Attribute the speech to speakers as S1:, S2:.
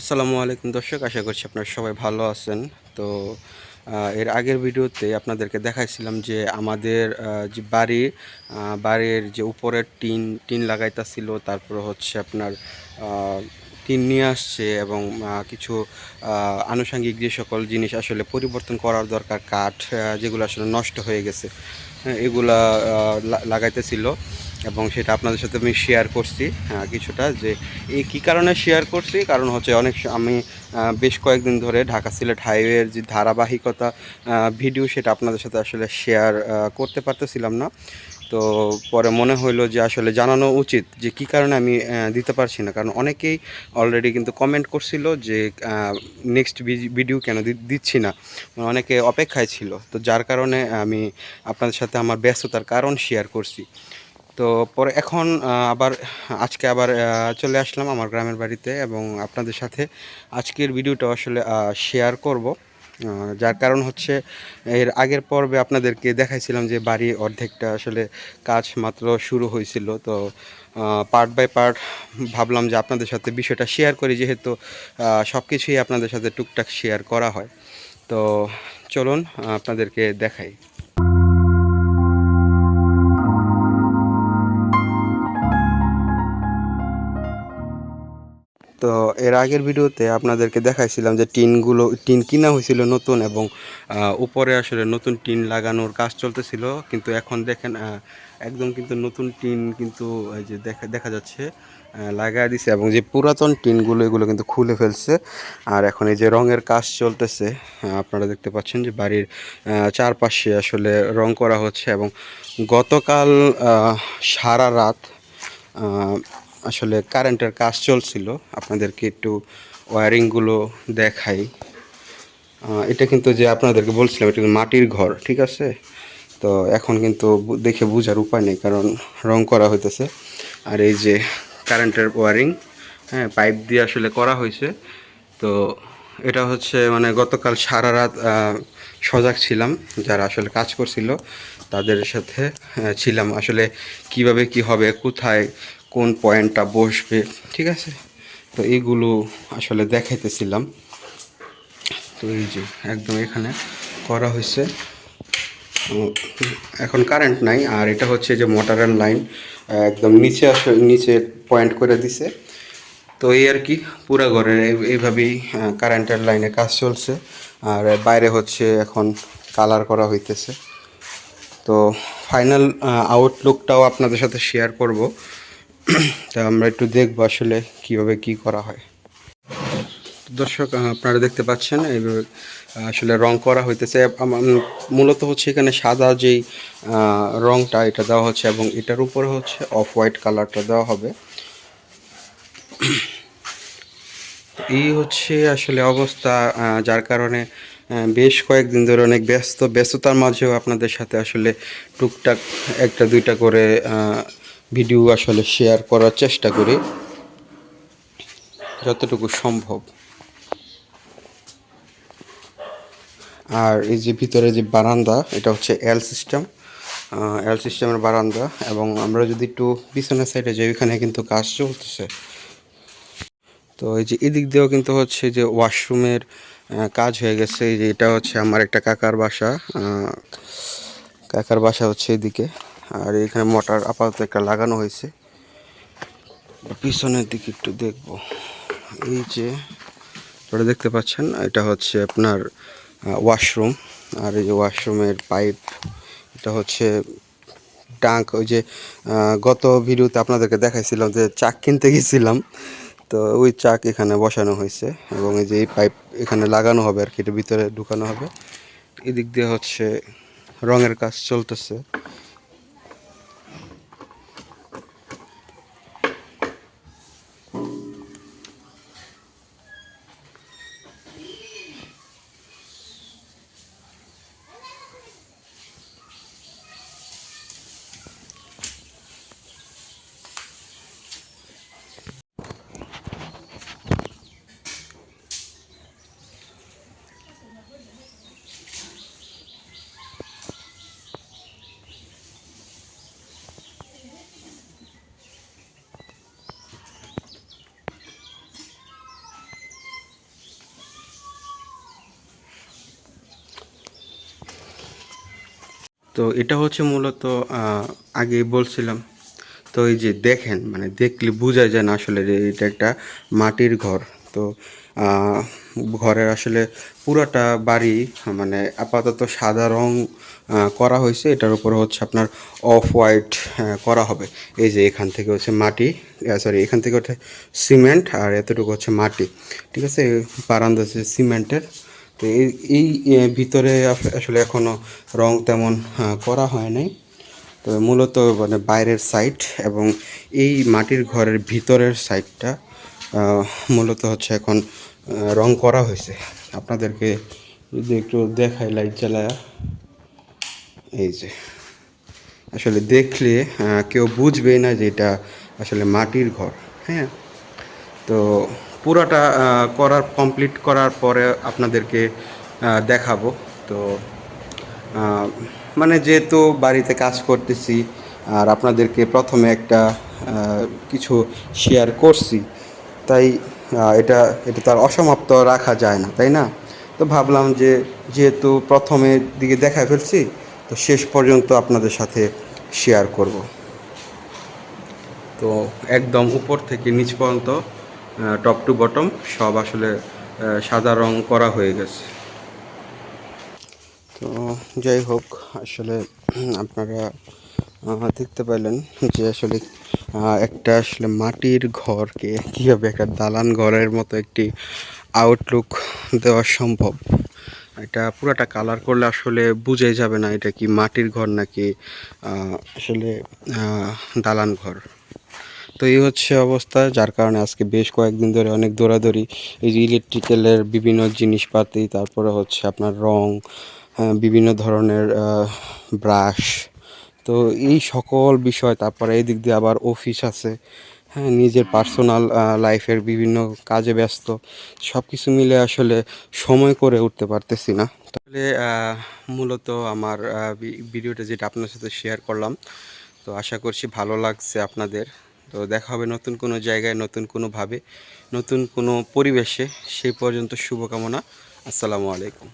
S1: আসসালামু আলাইকুম দর্শক আশা করছি আপনারা সবাই ভালো আছেন। তো এর আগের ভিডিওতে আপনাদেরকে দেখাইছিলাম যে আমাদের যে বাড়ি বাড়ির যে উপরের টিন টিন লাগাইতাছিল তারপর হচ্ছে আপনার টিন নিয়ে আসছে এবং কিছু আনুষঙ্গিক যে সকল জিনিস আসলে পরিবর্তন করার দরকার কাঠ যেগুলো আসলে নষ্ট হয়ে গেছে হ্যাঁ, এগুলা লাগাইতেছিল। এবং সেটা আপনাদের সাথে আমি শেয়ার করছি কিছুটা যে এই কী কারণে শেয়ার করছি? কারণ হচ্ছে অনেক আমি বেশ কয়েকদিন ধরে ঢাকা সিলেট হাইওয়ের যে ধারাবাহিকতা ভিডিও সেটা আপনাদের সাথে আসলে শেয়ার করতে পারতেছিলাম না। তো পরে মনে হইল যে আসলে জানানো উচিত যে কী কারণে আমি দিতে পারছি না। কারণ অনেকেই অলরেডি কিন্তু কমেন্ট করছিল যে নেক্সট ভিডিও কেন দিচ্ছি না। অনেকে অপেক্ষায় ছিল। তো যার কারণে আমি আপনাদের সাথে আমার ব্যস্ততার কারণ শেয়ার করছি। তো পরে এখন আবার, আজকে আবার চলে আসলাম আমার গ্রামের বাড়িতে এবং আপনাদের সাথে আজকের ভিডিওটা আসলে শেয়ার করব। যার কারণ হচ্ছে, এর আগের পর্বে আপনাদেরকে দেখাইছিলাম যে বাড়ি অর্ধেকটা আসলে কাজ মাত্র শুরু হয়েছিল। তো পার্ট বাই পার্ট ভাবলাম যে আপনাদের সাথে বিষয়টা শেয়ার করি, যেহেতু সব কিছুই আপনাদের সাথে টুকটাক শেয়ার করা হয়। তো, চলুন আপনাদেরকে দেখাই। তো এর আগের ভিডিওতে আপনাদেরকে দেখাইছিলাম যে টিনগুলো, টিন কিনা হয়েছিল নতুন এবং উপরে আসলে নতুন টিন লাগানোর কাজ চলতেছিল। কিন্তু এখন দেখেন একদম কিন্তু নতুন টিন কিন্তু যে দেখা দেখা যাচ্ছে লাগাই দিছে এবং যে পুরাতন টিনগুলো, এগুলো কিন্তু খুলে ফেলছে। আর এখন এই যে রঙের কাজ চলতেছে আপনারা দেখতে পাচ্ছেন যে বাড়ির চারপাশে আসলে রং করা হচ্ছে এবং গতকাল সারা রাত আসলে কারেন্টের কাজ চলছিল, আপনাদেরকে একটু ওয়ারিংগুলো দেখাই। এটা কিন্তু যে আপনাদেরকে বলছিলাম, এটা মাটির ঘর, ঠিক আছে? তো এখন কিন্তু দেখে বোঝার উপায় নেই, কারণ রং করা হইতেছে। আর এই যে কারেন্টের ওয়ারিং হ্যাঁ পাইপ দিয়ে আসলে করা হয়েছে তো এটা হচ্ছে মানে গতকাল সারা রাত সজাগ ছিলাম, যারা আসলে কাজ করছিল, তাদের সাথে ছিলাম। আসলে কীভাবে কি হবে, কোথায় কোন পয়েন্টটা বসবে, ঠিক আছে? তো এইগুলো আসলে দেখাইতেছিলাম। তো এই যে একদম এখানে করা হয়েছে এখন কারেন্ট নাই, আর এটা হচ্ছে যে মোটরের লাইন একদম নিচে আস, নিচে পয়েন্ট করে দিছে। তো এই আর কি, পুরো এই- এইভাবেই কারেন্টের লাইনে কাজ চলছে। আর বাইরে হচ্ছে এখন কালার করা হইতেছে। তো ফাইনাল আউটলুকটাও আপনাদের সাথে শেয়ার করব। তা আমরা একটু দেখব আসলে কীভাবে কি করা হয়। দর্শক আপনারা দেখতে পাচ্ছেন এইভাবে আসলে রং করা হইতেছে। মূলত হচ্ছে এখানে সাদা যেই রংটা এটা দেওয়া হচ্ছে এবং এটার উপরে হচ্ছে অফ হোয়াইট কালারটা দেওয়া হবে। এই হচ্ছে আসলে অবস্থা যার কারণে বেশ কয়েকদিন ধরে অনেক ব্যস্ত, ব্যস্ততার মাঝেও আপনাদের সাথে আসলে টুকটাক একটা দুইটা করে ভিডিও আসলে শেয়ার করার চেষ্টা করি, যতটুকু সম্ভব। আর এই যে ভিতরে যে বারান্দা, এটা হচ্ছে এল সিস্টেম এল সিস্টেমের বারান্দা, এবং আমরা যদি একটু পিছনের সাইডে যাই, ওইখানে কিন্তু কাজ চলতেছে। তো এই যে এদিক দিয়েও কিন্তু হচ্ছে যে ওয়াশরুমের কাজ হয়ে গেছে। এই যে এটা হচ্ছে আমার একটা কাকার বাসা কাকার বাসা হচ্ছে এদিকে। আর এখানে মোটর আপাতত একটা লাগানো হয়েছে। পিছনের দিকে একটু দেখব। এই যে আপনারা দেখতে পাচ্ছেন, এটা হচ্ছে আপনার ওয়াশরুম আর এই যে ওয়াশরুমের পাইপ এটা হচ্ছে টাঙ্ক ওই যে গত ভিডিওতে আপনাদেরকে দেখাইছিলাম যে চাক কিনতে গেছিলাম। তো ওই চাক এখানে বসানো হয়েছে এবং এই যে এই পাইপ এখানে লাগানো হবে আর কি, এটা ভিতরে ঢুকানো হবে। এদিক দিয়ে হচ্ছে রঙের কাজ চলতেছে। তো এটা হচ্ছে মূলত আগে বলছিলাম। তো এই যে দেখেন মানে দেখলে বোঝা যায় না আসলে যে এটা একটা মাটির ঘর। তো ঘরের আসলে পুরাটা বাড়ি মানে আপাতত সাদা রং করা হয়েছে। এটার উপর হচ্ছে আপনার অফ হোয়াইট করা হবে। এই যে এখান থেকে হচ্ছে মাটি সরি এখান থেকে হচ্ছে সিমেন্ট আর এতটুকু হচ্ছে মাটি। ঠিক আছে? বারান্দা হচ্ছে সিমেন্টের তো এই ভিতরে আসলে এখনও রং তেমন করা হয় নাই। তো মূলত মানে বাইরের সাইড এবং এই মাটির ঘরের ভিতরের সাইডটা মূলত হচ্ছে এখন রং করা হয়েছে। আপনাদেরকে যদি একটু দেখাই লাইট জ্বালায়া। এই যে, আসলে দেখলে কেউ বুঝবেই না যে এটা আসলে মাটির ঘর হ্যাঁ? তো পুরোটা করার কমপ্লিট করার পরে আপনাদেরকে দেখাবো। তো মানে যেহেতু বাড়িতে কাজ করতেছি, আর আপনাদেরকে প্রথমে একটা কিছু শেয়ার করছি, তাই এটা এটা তার অসমাপ্ত রাখা যায় না, তাই না? তো ভাবলাম যে, যেহেতু প্রথমে দিকে দেখা ফেলছি, তো শেষ পর্যন্ত আপনাদের সাথে শেয়ার করব। তো একদম উপর থেকে নিচ পর্যন্ত টপ টু বটম সব আসলে সাদা রং করা হয়ে গেছে। তো যাই হোক, আসলে আপনারা দেখতে পেলেন যে আসলে একটা আসলে মাটির ঘরকে কীভাবে একটা দালান ঘরের মতো একটি আউটলুক দেওয়া সম্ভব। এটা পুরাটা কালার করলে আসলে বুঝে যাবে না এটা কি মাটির ঘর নাকি আসলে দালান ঘর। তো এই হচ্ছে অবস্থা যার কারণে আজকে বেশ কয়েকদিন ধরে অনেক দৌড়াদৌড়ি। এই যে ইলেকট্রিক্যালের বিভিন্ন জিনিসপাতি তারপরে হচ্ছে আপনার রং আহ, বিভিন্ন ধরনের ব্রাশ তো এই সকল বিষয় তারপরে এই দিক দিয়ে আবার অফিস আছে। হ্যাঁ নিজের পার্সোনাল লাইফের বিভিন্ন কাজে ব্যস্ত। সব কিছু মিলে আসলে সময় করে উঠতে পারতেছি না। তাহলে মূলত আমার ভিডিওটা যেটা আপনার সাথে শেয়ার করলাম তো আশা করছি ভালো লাগছে আপনাদের। তো দেখা হবে নতুন কোনো জায়গায়, নতুন কোনোভাবে নতুন কোনো পরিবেশে। সেই পর্যন্ত শুভকামনা। আসসালামু আলাইকুম।